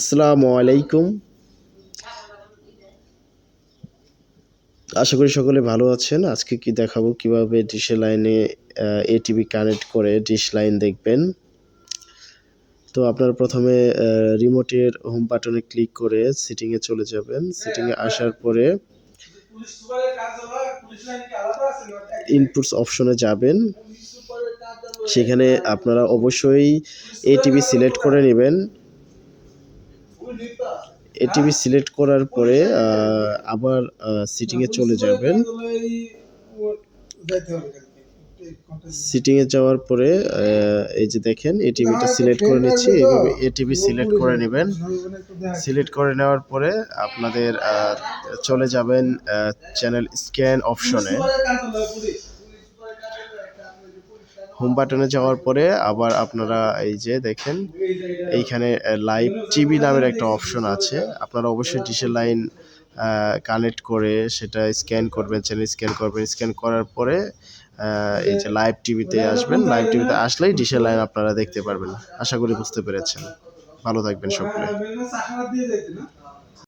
আসসালামু আলাইকুম। আশা করি সকলে ভালো আছেন। আজকে কি দেখাবো? কীভাবে ডিশের লাইনে এটিভি কানেক্ট করে ডিশ লাইন দেখবেন। তো আপনারা প্রথমে রিমোটের হোম বাটনে ক্লিক করে সেটিংয়ে চলে যাবেন। সেটিংয়ে আসার পরে ইনপুটস অপশনে যাবেন। সেখানে আপনারা অবশ্যই এটিভি সিলেক্ট করে নেবেন। এটিভি সিলেক্ট করার পরে আবার সিটিংয়ে চলে যাবেন। সিটিংয়ে যাওয়ার পরে এই যে দেখেন এটিভিটা সিলেক্ট করে নিচ্ছি। এইভাবে এটিভি সিলেক্ট করে নেবেন। সিলেক্ট করে নেওয়ার পরে আপনাদের চলে যাবেন চ্যানেল স্ক্যান অপশনে হোম বাটনে যাওয়ার পরে আবার আপনারা এই যে দেখেন, এইখানে লাইভ টিভি নামের একটা অপশন আছে। আপনারা অবশ্যই ডিশের লাইন কানেক্ট করে সেটা স্ক্যান করবেন চ্যানেল স্ক্যান করবেন। স্ক্যান করার পরে এই যে লাইভ টিভিতে আসবেন। লাইভ টিভিতে আসলেই ডিশের লাইন আপনারা দেখতে পারবেন। আশা করি বুঝতে পেরেছেন। ভালো থাকবেন সকলে।